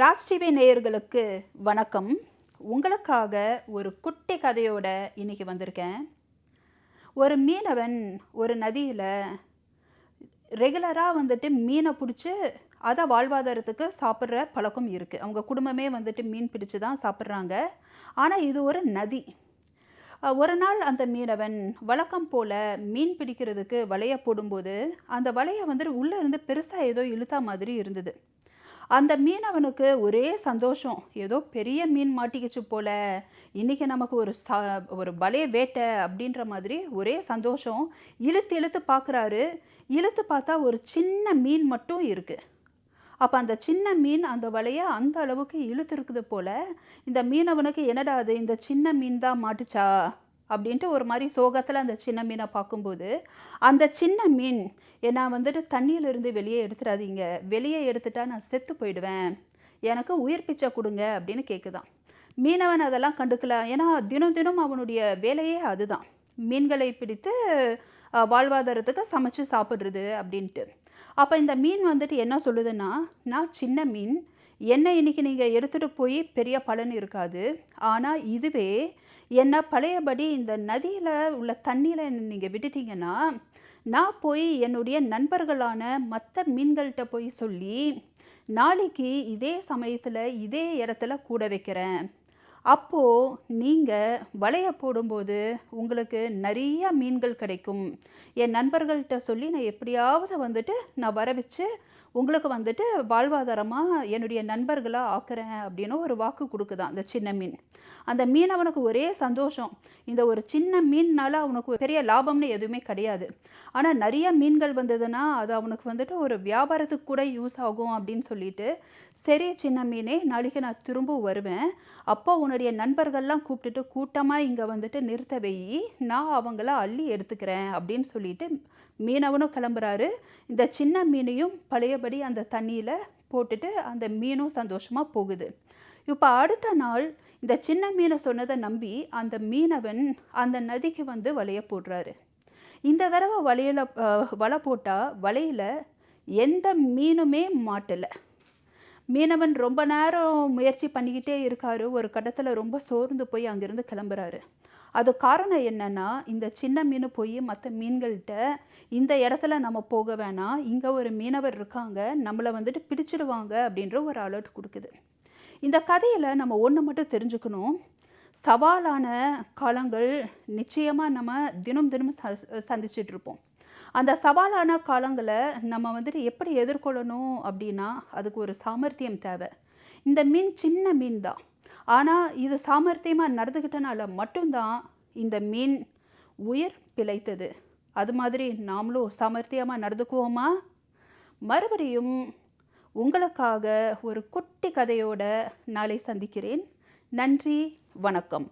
Raj TV நேயர்களுக்கு வணக்கம். உங்களுக்காக ஒரு குட்டி கதையோட இன்னைக்கு வந்திருக்கேன். ஒரு மீனவன் ஒரு நதியில் ரெகுலராக வந்துட்டு மீனை பிடிச்சி அதை வாழ்வாதாரத்துக்கு சாப்பிட்ற பழக்கம் இருக்குது அவங்க குடும்பமே வந்துட்டு மீன் பிடிச்சு தான் சாப்பிட்றாங்க. ஆனால் இது ஒரு நதி. ஒரு நாள் அந்த மீனவன் வழக்கம் போல் மீன் பிடிக்கிறதுக்கு வலையை போடும்போது அந்த வலையை வந்துட்டு உள்ளே இருந்து பெருசாக ஏதோ இழுத்தா மாதிரி இருந்தது. அந்த மீனவனுக்கு ஒரே சந்தோஷம். ஏதோ பெரிய மீன் மாட்டிக்கிச்சு போல. இன்றைக்கி நமக்கு ஒரு ச ஒரு பலே வேட்டை அப்படின்ற மாதிரி ஒரே சந்தோஷம். இழுத்து இழுத்து பார்க்குறாரு இழுத்து பார்த்தா ஒரு சின்ன மீன் மட்டும் இருக்குது அப்போ அந்த சின்ன மீன் அந்த வலையை அந்த அளவுக்கு இழுத்துருக்குது போல. இந்த மீனவனுக்கு என்னடா அது? இந்த சின்ன மீன் தான் மாட்டுச்சா? அப்படின்ட்டு ஒரு மாதிரி சோகத்தில் அந்த சின்ன மீனை பார்க்கும்போது அந்த சின்ன மீன் என்னை வந்துட்டு தண்ணியிலிருந்து வெளியே எடுத்துடாதீங்க. வெளியே எடுத்துட்டா நான் செத்து போயிடுவேன். எனக்கு உயிர் பிச்சை கொடுங்க. அப்படின்னு கேட்குதான் மீனவன் அதெல்லாம் கண்டுக்கல. ஏன்னா தினம் தினம் அவனுடைய வேலையே அதுதான். மீன்களை பிடித்து வாழ்வாதாரத்துக்கு சமைச்சு சாப்பிட்றது அப்படின்ட்டு. அப்போ இந்த மீன் வந்துட்டு என்ன சொல்லுதுன்னா நான் சின்ன மீன். என்ன இன்னைக்கு நீங்கள் எடுத்துகிட்டு போய் பெரிய பலன் இருக்காது. ஆனால் இதுவே என்ன பழையபடி இந்த நதியில் உள்ள தண்ணியில் நீங்கள் விட்டுட்டீங்கன்னா நான் போய் என்னுடைய நண்பர்களான மற்ற மீன்கள்கிட்ட போய் சொல்லி நாளைக்கு இதே சமயத்தில் இதே இடத்துல கூட வைக்கிறேன். அப்போது நீங்கள் வலையை போடும்போது உங்களுக்கு நிறைய மீன்கள் கிடைக்கும். என் நண்பர்கள்கிட்ட சொல்லி நான் எப்படியாவது வந்துட்டு நான் வர வச்சு உங்களுக்கு வந்துட்டு வாழ்வாதாரமாக என்னுடைய நண்பர்களாக ஆக்குறேன் அப்படின்னு ஒரு வாக்கு கொடுக்குதான் அந்த சின்ன மீன். அந்த மீன் அவனுக்கு ஒரே சந்தோஷம். இந்த ஒரு சின்ன மீன்னால அவனுக்கு ஒரு பெரிய லாபம்னு எதுவுமே கிடையாது. ஆனால் நிறைய மீன்கள் வந்ததுன்னா அது அவனுக்கு வந்துட்டு ஒரு வியாபாரத்துக்கு கூட யூஸ் ஆகும் அப்படின்னு சொல்லிட்டு சரி சின்ன மீனே நாளைக்கு நான் திரும்ப வருவேன். அப்போ உன்னுடைய நண்பர்கள்லாம் கூப்பிட்டுட்டு கூட்டமாக இங்கே வந்துட்டு நிறுத்த வெயி நான் அவங்கள அள்ளி எடுத்துக்கிறேன் அப்படின்னு சொல்லிட்டு மீனவனும் கிளம்புறாரு. இந்த சின்ன மீனையும் பழையபடி அந்த தண்ணியில் போட்டுட்டு அந்த மீனும் சந்தோஷமாக போகுது. இப்போ அடுத்த நாள் இந்த சின்ன மீனை சொன்னதை நம்பி அந்த மீனவன் அந்த நதிக்கு வந்து வலையை போடுறாரு. இந்த தடவை வலையில் வலை போட்டால் வலையில் எந்த மீனுமே மாட்டலை. மீனவன் ரொம்ப நேரம் முயற்சி பண்ணிக்கிட்டே இருக்காரு. ஒரு கட்டத்தில் ரொம்ப சோர்ந்து போய் அங்கேருந்து கிளம்புறாரு. அது காரணம் என்னன்னா இந்த சின்ன மீன் போய் மற்ற மீன்கள்கிட்ட இந்த இடத்துல நம்ம போக வேணாம் இங்கே ஒரு மீனவர் இருக்காங்க நம்மளை வந்துட்டு பிடிச்சிடுவாங்க அப்படின்ற ஒரு அலர்ட் கொடுக்குது. இந்த கதையில் நம்ம ஒன்று மட்டும் தெரிஞ்சுக்கணும். சவாலான காலங்கள் நிச்சயமாக நம்ம தினம் தினம் ச சந்திச்சிட்ருப்போம் அந்த சவாலான காலங்களை நம்ம வந்துட்டு எப்படி எதிர்கொள்ளணும் அப்படின்னா அதுக்கு ஒரு சாமர்த்தியம் தேவை. இந்த மீன் சின்ன மீன் தான் ஆனால் இது சாமர்த்தியமாக நடந்துக்கிட்டனால மட்டும்தான் இந்த மீன் உயிர் பிழைத்தது. அது மாதிரி நாமளும் சாமர்த்தியமாக நடந்துக்குவோமா? மறுபடியும் உங்களுக்காக ஒரு குட்டி கதையோட நாளை சந்திக்கிறேன். நன்றி வணக்கம்.